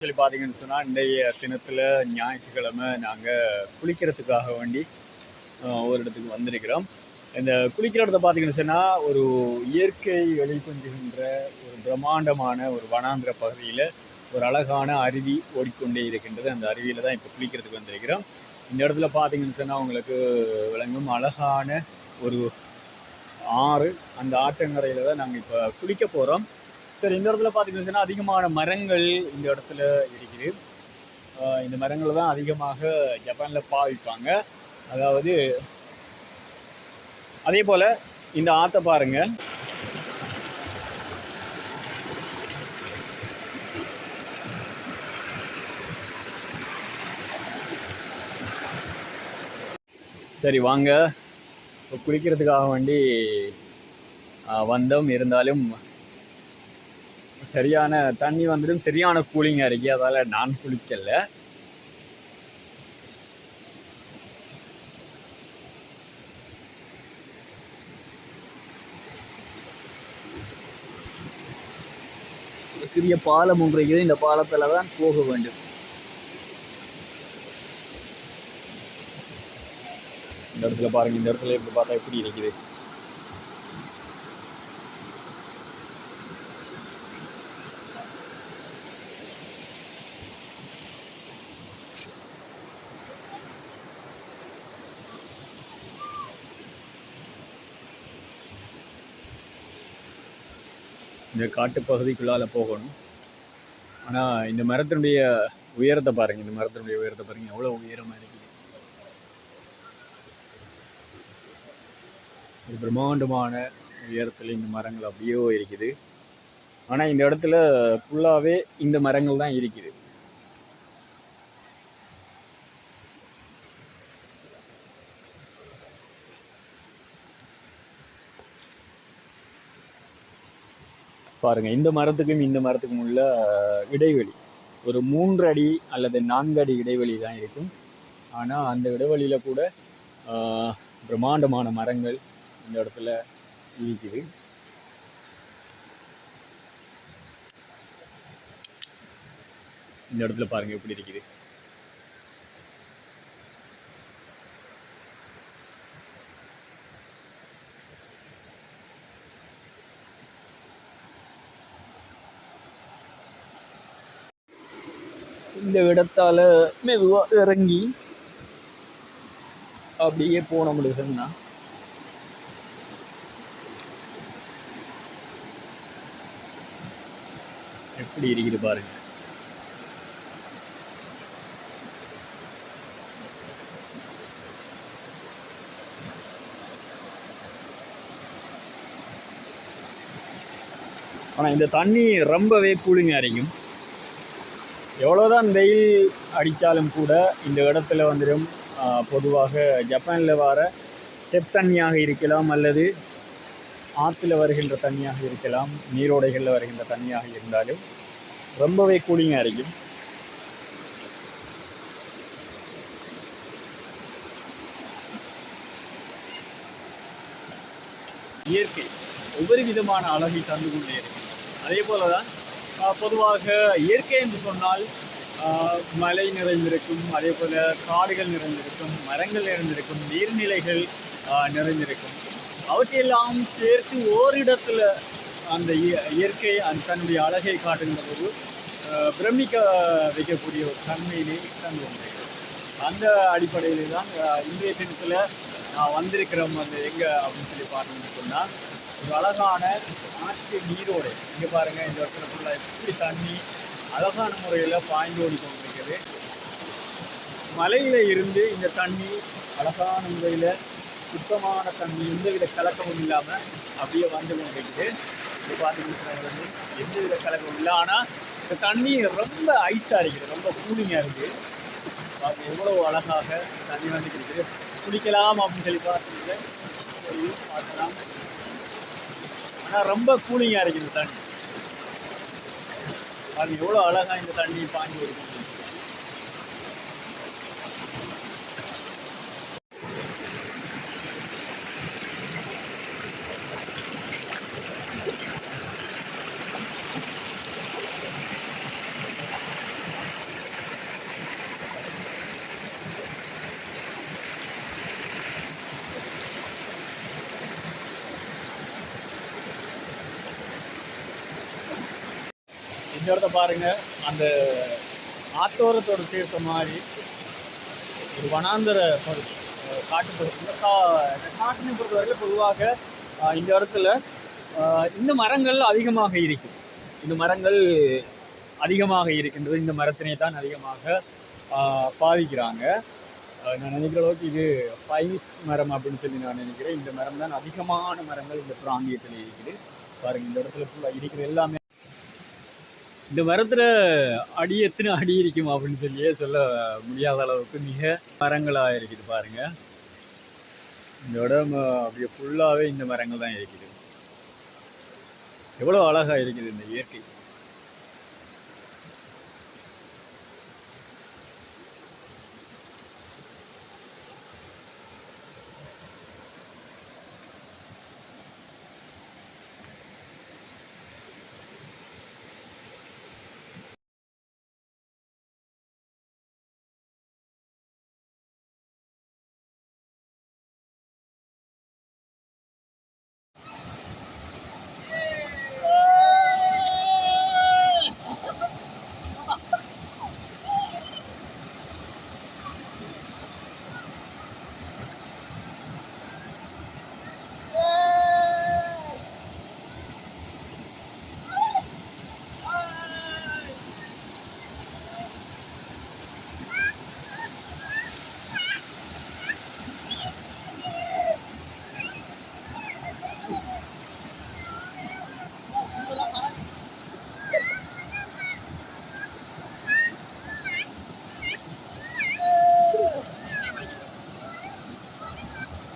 சொல்லி பார்த்தீங்கன்னு சொன்னால் இன்றைய தினத்தில் ஞாயிற்றுக்கிழமை நாங்கள் குளிக்கிறதுக்காக வேண்டி ஒரு இடத்துக்கு வந்திருக்கிறோம். இந்த குளிக்கிற இடத்த பார்த்தீங்கன்னு சொன்னால் ஒரு இயற்கை வெளிக்கொண்டுகின்ற ஒரு பிரம்மாண்டமான ஒரு வனாந்திர பகுதியில் ஒரு அழகான அருவி ஓடிக்கொண்டே இருக்கின்றது. அந்த அருவியில் தான் இப்போ குளிக்கிறதுக்கு வந்திருக்கிறோம். இந்த இடத்துல பார்த்தீங்கன்னு சொன்னால் உங்களுக்கு விளங்கும் அழகான ஒரு ஆறு அந்த ஆற்றங்கரையில் தான் நாங்கள் இப்போ குளிக்க போகிறோம் சரி இந்த இடத்துல பார்த்தீங்கன்னா அதிகமான மரங்கள் இந்த இடத்துல இருக்குது. இந்த மரங்களை தான் அதிகமாக ஜப்பானில் பாவிப்பாங்க. அதாவது அதே போல் இந்த ஆற்றை பாருங்க. சரி வாங்க. இப்போ குளிக்கிறதுக்காக வேண்டி வந்தோம். இருந்தாலும் சரியான தண்ணி வந்துடும். சரியான கூலிங்காக இருக்கு. அதால் நான் குளிக்கல. சிறிய பாலம் ஒன்று இருக்குது. இந்த பாலத்தில் தான் போக வேண்டும். இந்த இடத்துல பாருங்க. இந்த இடத்துல எப்படி பார்த்தா எப்படி இருக்குது? இந்த காட்டு பகுதிக்குள்ளால் போகணும். ஆனால் இந்த மரத்தினுடைய உயரத்தை பாருங்கள் இந்த மரத்தினுடைய உயரத்தை பாருங்கள் எவ்வளோ உயரமாக இருக்குது. ஒரு பிரம்மாண்டமான உயரத்தில் இந்த மரங்கள் அப்படியோ இருக்குது. ஆனால் இந்த இடத்துல ஃபுல்லாகவே இந்த மரங்கள் தான் இருக்குது. பாருங்க. இந்த மரத்துக்கும் இந்த மரத்துக்கும் உள்ள இடைவெளி. ஒரு மூன்று அடி அல்லது நான்கு அடி இடைவெளி தான் இருக்கும். ஆனால் அந்த இடைவெளியில் கூட பிரம்மாண்டமான மரங்கள் இந்த இடத்துல இருக்குது. இந்த இடத்துல பாருங்க எப்படி இருக்குது. இந்த இடத்தால் மெதுவாக இறங்கி அப்படியே போன முடியுதுன்னா எப்படி இருக்குது பாருங்க. ஆனா இந்த தண்ணி ரொம்பவே கூலிங்காக இருக்கும் எவ்வளோதான் வெயில் அடித்தாலும் கூட இந்த இடத்துல வந்துடும் பொதுவாக ஜப்பானில் வர ஸ்டெப் தண்ணியாக இருக்கலாம் அல்லது ஆற்றுல வருகின்ற தண்ணியாக இருக்கலாம் நீரோடைகளில் வருகின்ற தண்ணியாக இருந்தாலும் ரொம்பவே கூலிங்காக இருக்கும். இயற்கை ஒவ்வொரு விதமான அழகை தந்து கொண்டே இருக்கும் அதே போல தான் பொதுவாக இயற்கை என்று சொன்னால் மலை நிறைந்திருக்கும் அதே போல காடுகள் நிறைந்திருக்கும் மரங்கள் நிறைந்திருக்கும் நீர்நிலைகள் நிறைந்திருக்கும். அவற்றையெல்லாம் சேர்த்து ஓரிடத்துல அந்த இயற்கை அந்த தன்னுடைய அழகை காட்டுகின்ற போது பிரமிக்க வைக்கக்கூடிய ஒரு தன்மையினை தந்து கொண்டிருக்கிறது அந்த அடிப்படையில் தான் இந்திய இன்றைய தினத்தில் நான் வந்திருக்கிறோம் அந்த எங்கே அப்படின்னு சொல்லி பார்த்தோம்னு சொன்னால் ஒரு அழகான ஆற்று நீரோடு. இங்கே பாருங்கள் இந்த இடத்துல ஃபுல்லாக எப்படி தண்ணி அழகான முறையில் பாய்ந்து ஓடி கொண்டிருக்குது. மலையில் இருந்து இந்த தண்ணி அழகான முறையில் சுத்தமான தண்ணி எந்தவித கலக்கமும் இல்லாமல் அப்படியே வந்து கொண்டிருக்குது. இது பார்த்தீங்கன்னா வந்து எந்தவித கலக்கமும் இல்லை. ஆனால் இந்த தண்ணி ரொம்ப ஐஸாக இருக்குது ரொம்ப கூலிங்காக இருக்குது. பார்த்து எவ்வளோ அழகாக தண்ணி வந்து குளிக்கலாம் அப்படின்னு சொல்லி பார்த்துட்டு பார்த்துலாம் பார்க்கலாம். ஆனால் ரொம்ப கூலிங்காக இருக்குது இந்த தண்ணி. அது எவ்வளோ அழகாக இந்த தண்ணி பாஞ்சு வருது இந்த இடத்த பாருங்க அந்த ஆத்தோரத்தோட சேர்த்த மாதிரி ஒரு வனாந்தர பகுதி காட்டு இந்த கா இந்த காட்டினை பொறுத்தவரையில் பொதுவாக இந்த இடத்துல இந்த மரங்கள் அதிகமாக இருக்கும் இந்த மரங்கள் அதிகமாக இருக்கின்றது. இந்த மரத்தினை தான் அதிகமாக பாதிக்கிறாங்க நான் நினைக்கிற அளவுக்கு இது பைஸ் மரம் அப்படின்னு சொல்லி நான் நினைக்கிறேன். இந்த மரம் தான் அதிகமான மரங்கள் இந்த பிராந்தியத்தில் இருக்குது. பாருங்கள் இந்த இடத்துல ஃபுல்லாக இருக்கிற எல்லாமே இந்த மரத்துல அடி எத்தனை அடி இருக்கும் அப்படின்னு சொல்லியே சொல்ல முடியாத அளவுக்கு மிக மரங்களாக இருக்குது பாருங்க. இந்த இடம் அப்படியே ஃபுல்லாகவே இந்த மரங்கள் தான் இருக்குது. எவ்வளோ அழகாக இருக்குது இந்த இயற்கை.